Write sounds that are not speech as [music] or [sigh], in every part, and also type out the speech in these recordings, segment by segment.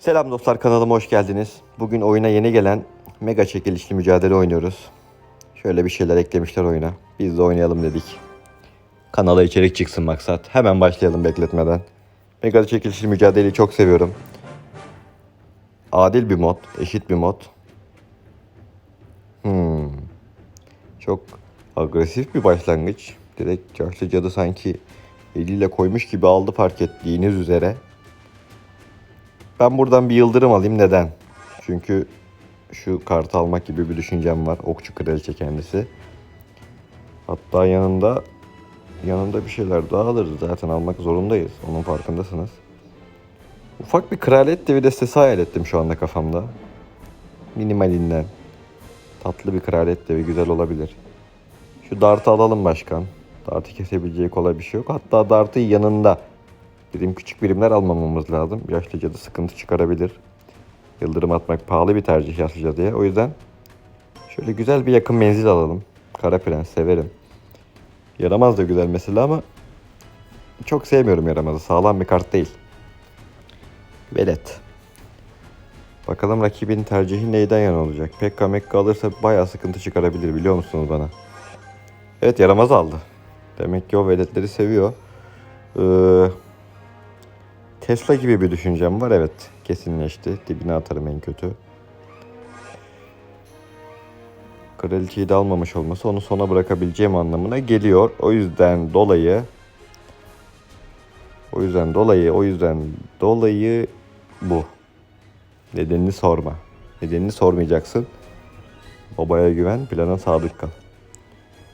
Selam dostlar kanalıma hoş geldiniz. Bugün oyuna yeni gelen mega çekilişli mücadele oynuyoruz. Şöyle bir şeyler eklemişler oyuna. Biz de oynayalım dedik. Kanala içerik çıksın maksat. Hemen başlayalım bekletmeden. Mega çekilişli mücadeleyi çok seviyorum. Adil bir mod, eşit bir mod. Hmm. Çok agresif bir başlangıç. Direkt yaşlı cadı sanki eliyle koymuş gibi aldı fark ettiğiniz üzere. Ben buradan bir yıldırım alayım. Neden? Çünkü şu kartı almak gibi bir düşüncem var. Okçu kraliçe kendisi. Hatta yanında yanında bir şeyler daha alırız. Zaten almak zorundayız. Onun farkındasınız. Ufak bir kraliyet devi destesi hayal ettim şu anda kafamda. Minimalinden. Tatlı bir kraliyet devi güzel olabilir. Şu dartı alalım başkan. Dartı kesebileceği kolay bir şey yok. Hatta dartı yanında. Bizim küçük birimler almamamız lazım. Yaşlı cadı sıkıntı çıkarabilir. Yıldırım atmak pahalı bir tercih yaşlı cadıya. O yüzden şöyle güzel bir yakın menzil alalım. Kara Prens severim. Yaramaz da güzel mesela ama çok sevmiyorum yaramazı. Sağlam bir kart değil. Velet. Bakalım rakibin tercihi neyden yana olacak? Pekka Mekka alırsa bayağı sıkıntı çıkarabilir biliyor musunuz bana? Evet yaramaz aldı. Demek ki o veletleri seviyor. Ee, Tesla gibi bir düşüncem var evet. Kesinleşti. Dibine atarım en kötü. Kraliçeyi de almamış olması onu sona bırakabileceğim anlamına geliyor. O yüzden dolayı o yüzden dolayı o yüzden dolayı bu. Nedenini sorma. Nedenini sormayacaksın. Babaya güven, plana sadık kal.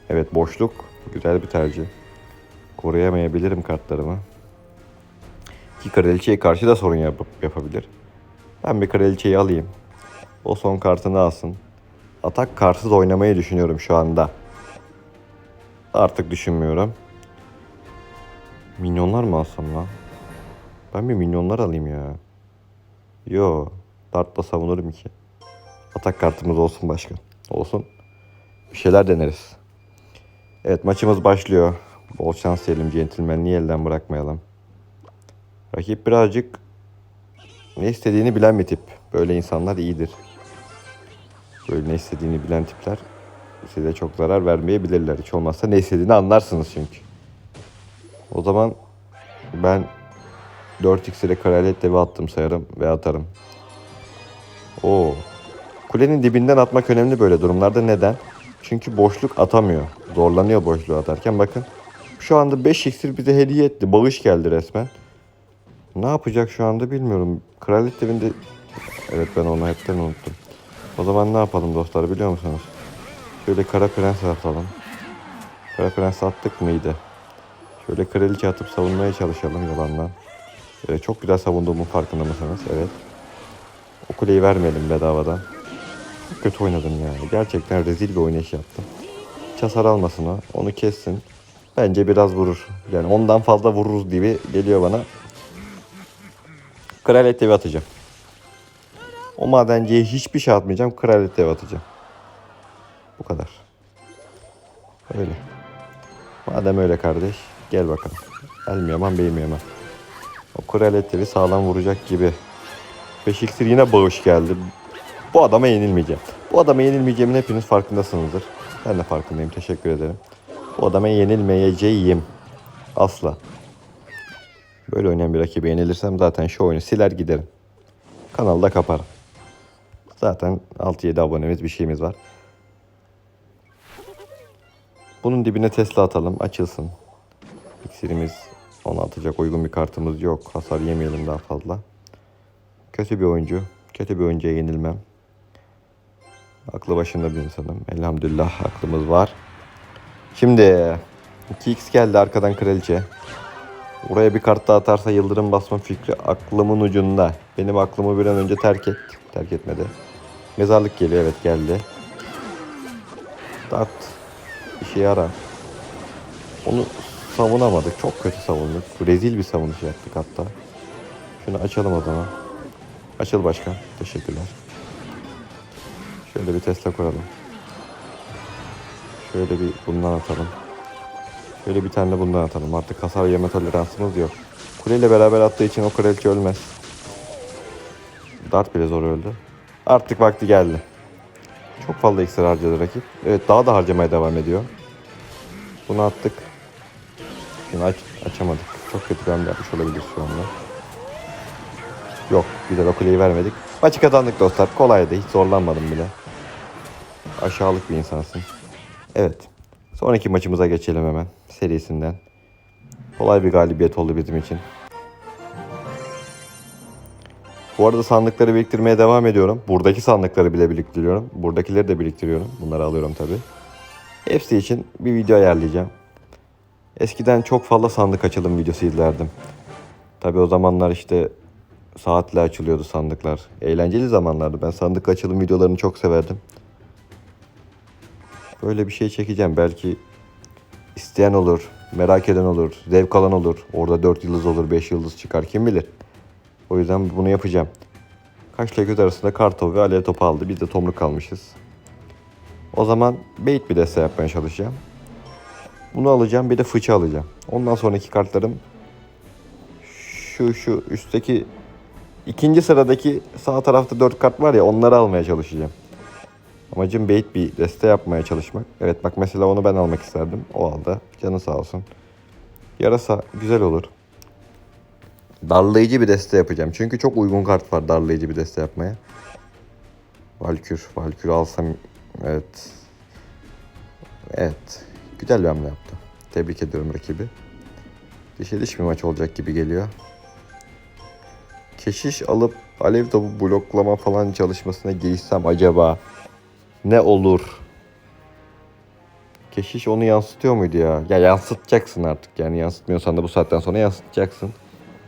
Evet boşluk güzel bir tercih. Koruyamayabilirim kartlarımı. Ki kraliçeye karşı da sorun yapıp yapabilir. Ben bir kraliçeyi alayım. O son kartını alsın. Atak kartsız oynamayı düşünüyorum şu anda. Artık düşünmüyorum. Minyonlar mı alsam lan? Ben bir minyonlar alayım ya. Yo. Dart'la savunurum ki. Atak kartımız olsun başkan. Olsun. Bir şeyler deneriz. Evet maçımız başlıyor. Bol şans diyelim centilmenliği elden bırakmayalım. Rakip birazcık ne istediğini bilen bir tip. Böyle insanlar iyidir. Böyle ne istediğini bilen tipler size çok zarar vermeyebilirler. Hiç olmazsa ne istediğini anlarsınız çünkü. O zaman ben 4x ile kraliyet devi attım sayarım ve atarım. Oo. Kulenin dibinden atmak önemli böyle durumlarda. Neden? Çünkü boşluk atamıyor. Zorlanıyor boşluğu atarken. Bakın şu anda 5 iksir bize hediye etti. Bağış geldi resmen. Ne yapacak şu anda bilmiyorum. Kraliyet evinde... Evet ben onu hepten unuttum. O zaman ne yapalım dostlar biliyor musunuz? Şöyle kara prens atalım. Kara prens attık mıydı? Şöyle kraliçe atıp savunmaya çalışalım yalandan. Evet, çok güzel savunduğumun farkında mısınız? Evet. O kuleyi vermeyelim bedavadan. Çok kötü oynadım ya. Gerçekten rezil bir oynayış yaptım. Hiç almasın o. Onu kessin. Bence biraz vurur. Yani ondan fazla vururuz gibi geliyor bana. Kraliyet devi atacağım. O madenciye hiçbir şey atmayacağım. Kraliyet devi atacağım. Bu kadar. Öyle. Madem öyle kardeş. Gel bakalım. El mi yaman bey mi yaman. O kraliyet devi sağlam vuracak gibi. Beşiksir yine bağış geldi. Bu adama yenilmeyeceğim. Bu adama yenilmeyeceğimin hepiniz farkındasınızdır. Ben de farkındayım. Teşekkür ederim. Bu adama yenilmeyeceğim. Asla. Böyle oynayan bir rakibe yenilirsem zaten şu oyunu siler giderim. Kanalda kaparım. Zaten 6-7 abonemiz bir şeyimiz var. Bunun dibine Tesla atalım. Açılsın. İksirimiz onu atacak uygun bir kartımız yok. Hasar yemeyelim daha fazla. Kötü bir oyuncu. Kötü bir oyuncuya yenilmem. Aklı başında bir insanım. Elhamdülillah aklımız var. Şimdi 2x geldi arkadan kraliçe. Oraya bir kart daha atarsa yıldırım basma fikri aklımın ucunda. Benim aklımı bir an önce terk et. Terk etmedi. Mezarlık geliyor evet geldi. Dart işe yarar. Onu savunamadık. Çok kötü savunduk. Rezil bir savunuş yaptık hatta. Şunu açalım o zaman. Açıl başkan. Teşekkürler. Şöyle bir Tesla kuralım. Şöyle bir bundan atalım. Şöyle bir tane de bundan atalım. Artık hasar yeme toleransımız yok. Kuleyle beraber attığı için o kraliçe ölmez. Dart bile zor öldü. Artık vakti geldi. Çok fazla iksir harcadı rakip. Evet daha da harcamaya devam ediyor. Bunu attık. Şimdi aç, açamadık. Çok kötü bir hamle yapmış olabilir şu anda. Yok güzel o kuleyi vermedik. Maçı kazandık dostlar. Kolaydı. Hiç zorlanmadım bile. Aşağılık bir insansın. Evet. Sonraki maçımıza geçelim hemen. Serisinden. Kolay bir galibiyet oldu bizim için. Bu arada sandıkları biriktirmeye devam ediyorum. Buradaki sandıkları bile biriktiriyorum. Buradakileri de biriktiriyorum. Bunları alıyorum tabi. Hepsi için bir video ayarlayacağım. Eskiden çok fazla sandık açılım videosu izlerdim. Tabi o zamanlar işte saatle açılıyordu sandıklar. Eğlenceli zamanlardı. Ben sandık açılım videolarını çok severdim. Böyle bir şey çekeceğim. Belki isteyen olur, merak eden olur, zevk alan olur. Orada 4 yıldız olur, 5 yıldız çıkar kim bilir. O yüzden bunu yapacağım. Kaşla göz arasında kartopu ve alev topu aldı. Biz de tomruk kalmışız. O zaman bait bir deste yapmaya çalışacağım. Bunu alacağım bir de fıçı alacağım. Ondan sonraki kartlarım şu şu üstteki ikinci sıradaki sağ tarafta 4 kart var ya onları almaya çalışacağım. Amacım bait bir deste yapmaya çalışmak. Evet bak mesela onu ben almak isterdim. O aldı. Canı sağ olsun. Yarasa güzel olur. Darlayıcı bir deste yapacağım. Çünkü çok uygun kart var darlayıcı bir deste yapmaya. Valkür. Valkür alsam evet. Evet. Güzel bir hamle yaptı. Tebrik ediyorum rakibi. Dişe diş bir maç olacak gibi geliyor. Keşiş alıp alev topu bloklama falan çalışmasına girişsem acaba ne olur? Keşiş onu yansıtıyor muydu ya? Ya yansıtacaksın artık yani yansıtmıyorsan da bu saatten sonra yansıtacaksın.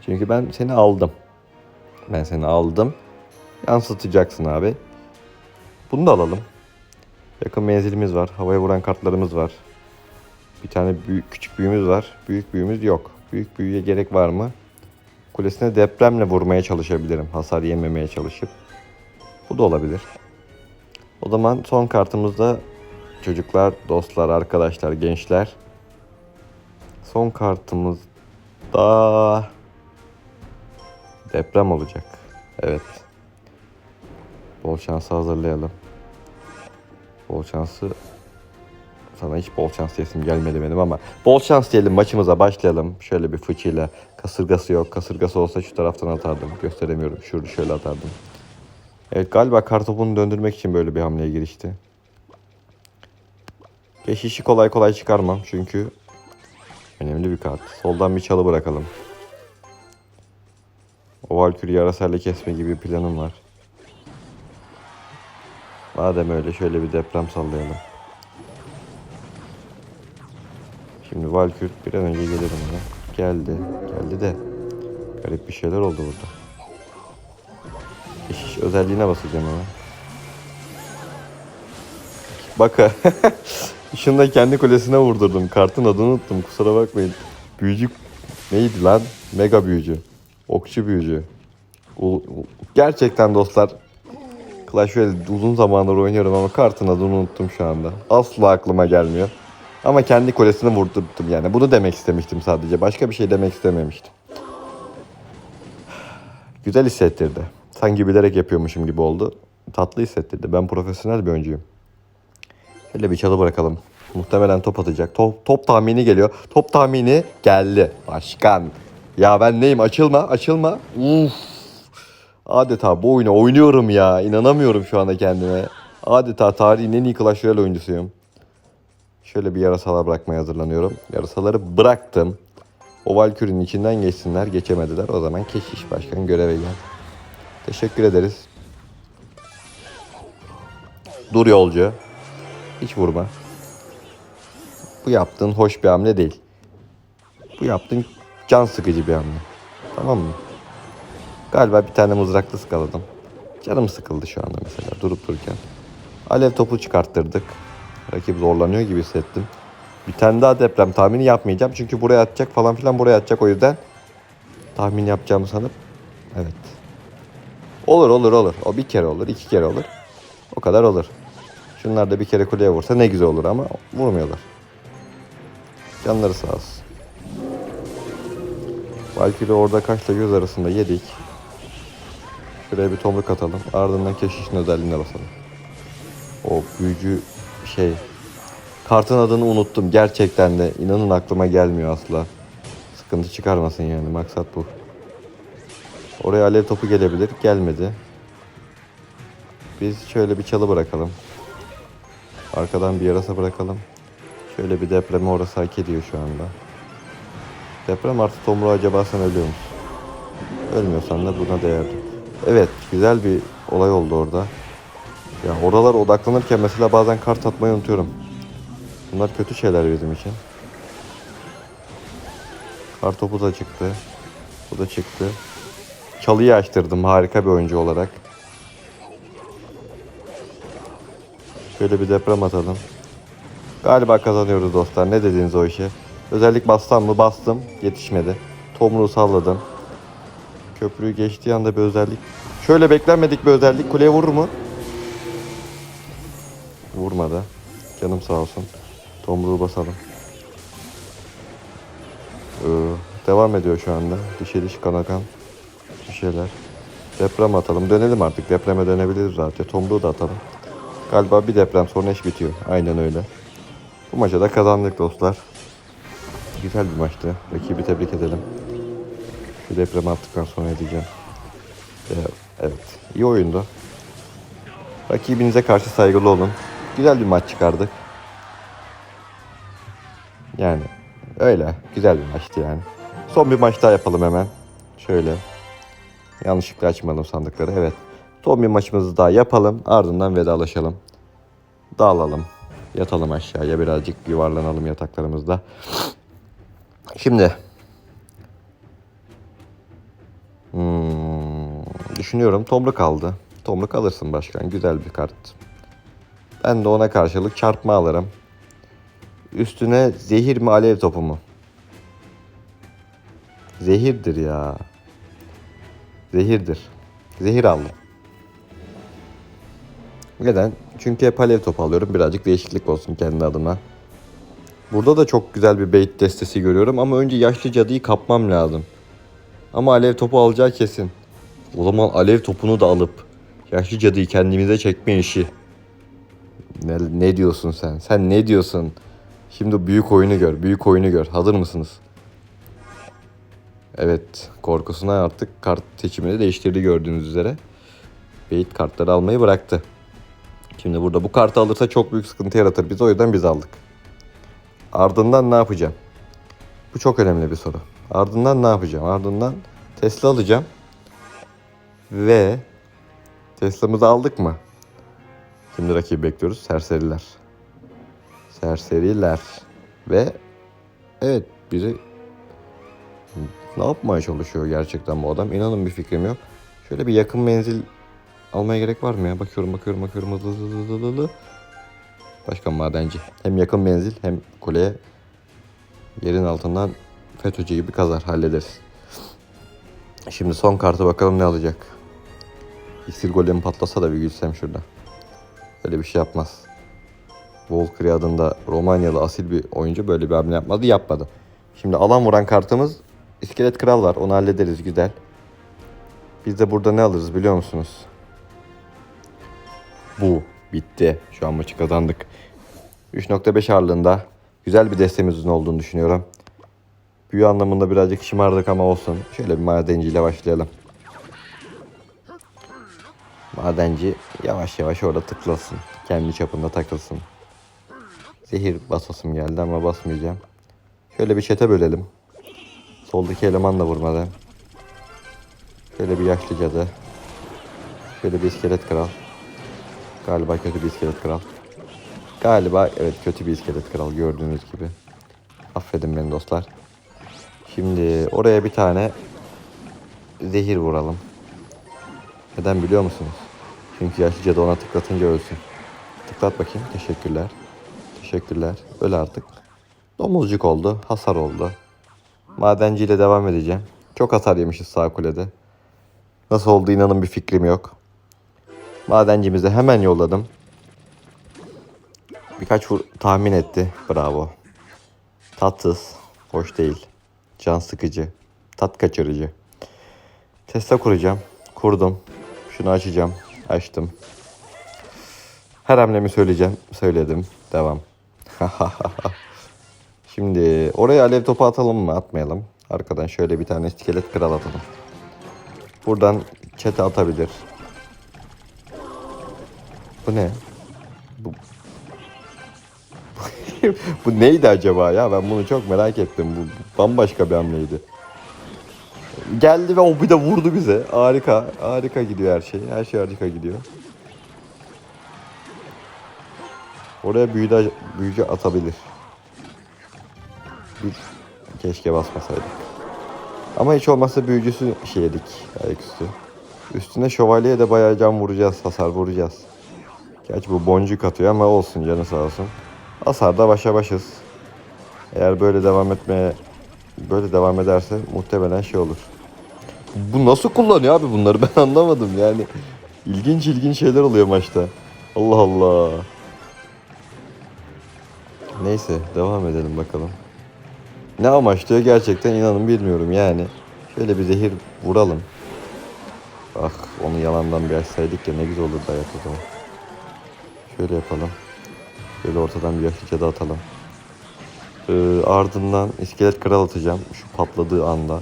Çünkü ben seni aldım. Ben seni aldım. Yansıtacaksın abi. Bunu da alalım. Yakın menzilimiz var. Havaya vuran kartlarımız var. Bir tane büyük, küçük büyümüz var. Büyük büyümüz yok. Büyük büyüye gerek var mı? Kulesine depremle vurmaya çalışabilirim. Hasar yememeye çalışıp. Bu da olabilir. O zaman son kartımızda çocuklar, dostlar, arkadaşlar, gençler. Son kartımızda deprem olacak. Evet. Bol şansı hazırlayalım. Bol şansı sana hiç bol şans diyesim gelmedi benim ama bol şans diyelim maçımıza başlayalım. Şöyle bir fıçıyla. Kasırgası yok. Kasırgası olsa şu taraftan atardım. Gösteremiyorum. Şurada şöyle atardım. Evet galiba kartopunu döndürmek için böyle bir hamleye girişti. Keşişi kolay kolay çıkarmam çünkü önemli bir kart. Soldan bir çalı bırakalım. O Valkür'ü yarasayla kesme gibi bir planım var. Madem öyle şöyle bir deprem sallayalım. Şimdi Valkür bir an önce gelelim ona. Geldi. Geldi de. Garip bir şeyler oldu burada. Keşiş özelliğine basacağım hemen. Bak [laughs] Şunu da kendi kulesine vurdurdum. Kartın adını unuttum. Kusura bakmayın. Büyücü neydi lan? Mega büyücü. Okçu büyücü. U- Gerçekten dostlar Clash Royale uzun zamandır oynuyorum ama kartın adını unuttum şu anda. Asla aklıma gelmiyor. Ama kendi kulesine vurdurdum yani. Bunu demek istemiştim sadece. Başka bir şey demek istememiştim. [sighs] Güzel hissettirdi. Sanki bilerek yapıyormuşum gibi oldu. Tatlı hissettirdi. Ben profesyonel bir oyuncuyum. Şöyle bir çalı bırakalım. Muhtemelen top atacak. Top, top tahmini geliyor. Top tahmini geldi. Başkan. Ya ben neyim? Açılma, açılma. Uf. Adeta bu oyunu oynuyorum ya. İnanamıyorum şu anda kendime. Adeta tarihin en iyi Clash Royale oyuncusuyum. Şöyle bir yarasalar bırakmaya hazırlanıyorum. Yarasaları bıraktım. O Valkür'ün içinden geçsinler. Geçemediler. O zaman Keşiş Başkan göreve gel. Teşekkür ederiz. Dur yolcu. Hiç vurma. Bu yaptığın hoş bir hamle değil. Bu yaptığın can sıkıcı bir hamle. Tamam mı? Galiba bir tane mızraklı sıkaladım. Canım sıkıldı şu anda mesela durup dururken. Alev topu çıkarttırdık. Rakip zorlanıyor gibi hissettim. Bir tane daha deprem tahmini yapmayacağım. Çünkü buraya atacak falan filan buraya atacak o yüzden. Tahmin yapacağımı sanıp. Evet. Olur olur olur. O bir kere olur, iki kere olur. O kadar olur. Şunlar da bir kere kuleye vursa ne güzel olur ama vurmuyorlar. Canları sağ olsun. Valkyrie orada kaçla göz arasında yedik. Şuraya bir tomruk atalım. Ardından keşişin özelliğine basalım. O büyücü şey. Kartın adını unuttum. Gerçekten de inanın aklıma gelmiyor asla. Sıkıntı çıkarmasın yani. Maksat bu. Oraya alev topu gelebilir. Gelmedi. Biz şöyle bir çalı bırakalım. Arkadan bir yarasa bırakalım. Şöyle bir depremi orası hak ediyor şu anda. Deprem artı tomruğu acaba sen ölüyor musun? Ölmüyorsan da buna değerli. Evet güzel bir olay oldu orada. Ya oralar odaklanırken mesela bazen kart atmayı unutuyorum. Bunlar kötü şeyler bizim için. Kart topu da çıktı. Bu da çıktı. Çalıyı açtırdım harika bir oyuncu olarak. Şöyle bir deprem atalım. Galiba kazanıyoruz dostlar. Ne dediniz o işe? Özellik bassam mı? Bastım. Yetişmedi. Tomruğu salladım. Köprüyü geçtiği anda bir özellik. Şöyle beklenmedik bir özellik. Kuleye vurur mu? Vurmadı. Canım sağ olsun. Tomruğu basalım. Ee, devam ediyor şu anda. Dişe diş kan. Bir şeyler. Deprem atalım. Dönelim artık. Depreme dönebiliriz zaten. Tomruğu da atalım. Galiba bir deprem sonra iş bitiyor. Aynen öyle. Bu maçı da kazandık dostlar. Güzel bir maçtı. Rakibi tebrik edelim. Bir deprem attıktan sonra edeceğim. Ee, evet. iyi oyundu. Rakibinize karşı saygılı olun. Güzel bir maç çıkardık. Yani öyle. Güzel bir maçtı yani. Son bir maç daha yapalım hemen. Şöyle. Yanlışlıkla açmadım sandıkları. Evet. Son bir maçımızı daha yapalım. Ardından vedalaşalım. Dağılalım. Yatalım aşağıya. Birazcık yuvarlanalım yataklarımızda. Şimdi. Hmm, düşünüyorum. Tomruk aldı. Tomruk alırsın başkan. Güzel bir kart. Ben de ona karşılık çarpma alırım. Üstüne zehir mi alev topu mu? Zehirdir ya. Zehirdir. Zehir aldım. Neden? Çünkü hep alev topu alıyorum. Birazcık değişiklik olsun kendi adıma. Burada da çok güzel bir bait destesi görüyorum ama önce yaşlı cadıyı kapmam lazım. Ama alev topu alacağı kesin. O zaman alev topunu da alıp yaşlı cadıyı kendimize çekme işi. Ne, ne diyorsun sen? Sen ne diyorsun? Şimdi büyük oyunu gör. Büyük oyunu gör. Hazır mısınız? Evet. Korkusuna artık kart seçimini değiştirdi gördüğünüz üzere. Bait kartları almayı bıraktı. Şimdi burada bu kartı alırsa çok büyük sıkıntı yaratır. Biz o yüzden biz aldık. Ardından ne yapacağım? Bu çok önemli bir soru. Ardından ne yapacağım? Ardından Tesla alacağım. Ve Tesla'mızı aldık mı? Şimdi rakibi bekliyoruz. Serseriler. Serseriler. Ve evet bizi ne yapmaya çalışıyor gerçekten bu adam? İnanın bir fikrim yok. Şöyle bir yakın menzil almaya gerek var mı ya? Bakıyorum bakıyorum bakıyorum hızlı hızlı hızlı hızlı. Başkan madenci. Hem yakın menzil hem kuleye yerin altından FETÖ'cü gibi kazar hallederiz. Şimdi son kartı bakalım ne alacak. İksir golemi patlasa da bir gülsem şurada. Öyle bir şey yapmaz. Volkri adında Romanyalı asil bir oyuncu böyle bir hamle yapmadı. Yapmadı. Şimdi alan vuran kartımız İskelet Kral var. Onu hallederiz güzel. Biz de burada ne alırız biliyor musunuz? Bu. Bitti. Şu an maçı kazandık. 3.5 ağırlığında güzel bir destemizin olduğunu düşünüyorum. Büyü anlamında birazcık şımardık ama olsun. Şöyle bir madenciyle başlayalım. Madenci yavaş yavaş orada tıklasın. Kendi çapında takılsın. Zehir basasım geldi ama basmayacağım. Şöyle bir çete bölelim. Soldaki eleman da vurmadı. Şöyle bir yaşlı cadı. Şöyle bir iskelet kral. Galiba kötü bir iskelet kral. Galiba evet kötü bir iskelet kral gördüğünüz gibi. Affedin beni dostlar. Şimdi oraya bir tane zehir vuralım. Neden biliyor musunuz? Çünkü yaşlı cadı ona tıklatınca ölsün. Tıklat bakayım. Teşekkürler. Teşekkürler. Öl artık. Domuzcuk oldu. Hasar oldu. Madenciyle devam edeceğim. Çok hasar yemişiz sağ kulede. Nasıl oldu inanın bir fikrim yok. Madencimizi hemen yolladım. Birkaç vur tahmin etti. Bravo. Tatsız. Hoş değil. Can sıkıcı. Tat kaçırıcı. Tesla kuracağım. Kurdum. Şunu açacağım. Açtım. Her hamlemi söyleyeceğim. Söyledim. Devam. [laughs] Şimdi oraya alev topu atalım mı? Atmayalım. Arkadan şöyle bir tane iskelet kral atalım. Buradan çete atabilir. Bu ne? Bu... [laughs] bu neydi acaba ya? Ben bunu çok merak ettim. Bu bambaşka bir hamleydi. Geldi ve o bir de vurdu bize. Harika. Harika gidiyor her şey. Her şey harika gidiyor. Oraya büyüde, büyücü atabilir. Bir, keşke basmasaydık. Ama hiç olmazsa büyücüsü şeydik ayaküstü. Üstüne şövalyeye de bayağı can vuracağız, hasar vuracağız. Gerçi bu boncuk atıyor ama olsun canı sağ olsun. Hasarda başa başız. Eğer böyle devam etmeye böyle devam ederse muhtemelen şey olur. Bu nasıl kullanıyor abi bunları [laughs] ben anlamadım yani. İlginç ilginç şeyler oluyor maçta. Allah Allah. Neyse devam edelim bakalım. Ne amaçlıyor gerçekten inanın bilmiyorum yani. Şöyle bir zehir vuralım. Ah onu yalandan bir açsaydık ya ne güzel olurdu hayat o zaman. Şöyle yapalım. Şöyle ortadan bir yaşlıca da atalım. Ee, ardından iskelet kral atacağım. Şu patladığı anda.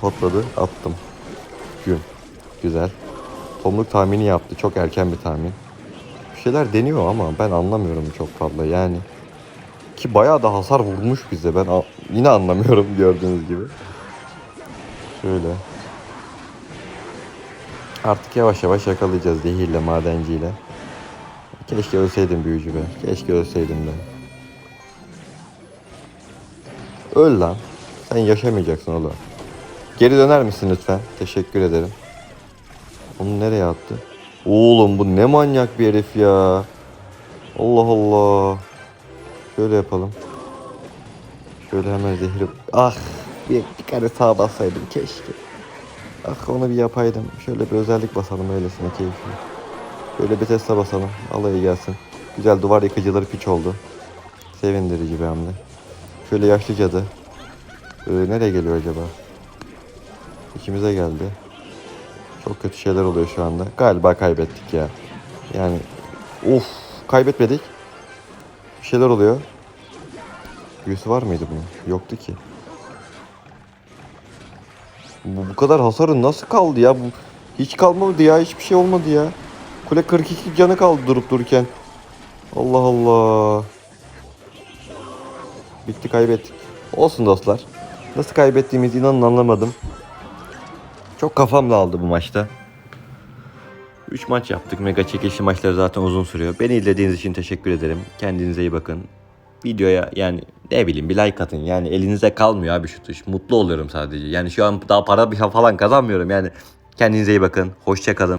Patladı attım. Gün. Güzel. Tomluk tahmini yaptı. Çok erken bir tahmin. Bir şeyler deniyor ama ben anlamıyorum çok fazla yani. Ki bayağı da hasar vurmuş bize. Ben yine anlamıyorum [laughs] gördüğünüz gibi. Şöyle. Artık yavaş yavaş yakalayacağız zehirle, madenciyle. Keşke ölseydim büyücü be. Keşke ölseydim ben. Öl lan. Sen yaşamayacaksın oğlum. Geri döner misin lütfen? Teşekkür ederim. Onu nereye attı? Oğlum bu ne manyak bir herif ya. Allah Allah. Şöyle yapalım. Şöyle hemen zehri... Ah! Bir, bir kere sağa bassaydım keşke. Ah onu bir yapaydım. Şöyle bir özellik basalım öylesine keyifli. Şöyle bir testa basalım. Alayı gelsin. Güzel duvar yıkıcıları piç oldu. Sevindirici bir hamle. Şöyle yaşlı cadı. Ee, nereye geliyor acaba? İkimize geldi. Çok kötü şeyler oluyor şu anda. Galiba kaybettik ya. Yani of kaybetmedik. Bir şeyler oluyor. Büyüsü var mıydı bunun? Yoktu ki. Bu, bu kadar hasarı nasıl kaldı ya? Bu hiç kalmadı ya. Hiçbir şey olmadı ya. Kule 42 canı kaldı durup dururken. Allah Allah. Bitti kaybettik. Olsun dostlar. Nasıl kaybettiğimizi inanın anlamadım. Çok kafam dağıldı bu maçta. 3 maç yaptık. Mega çekilişli maçlar zaten uzun sürüyor. Beni izlediğiniz için teşekkür ederim. Kendinize iyi bakın. Videoya yani ne bileyim bir like atın. Yani elinize kalmıyor abi şu tuş. Mutlu oluyorum sadece. Yani şu an daha para falan kazanmıyorum. Yani kendinize iyi bakın. Hoşça kalın.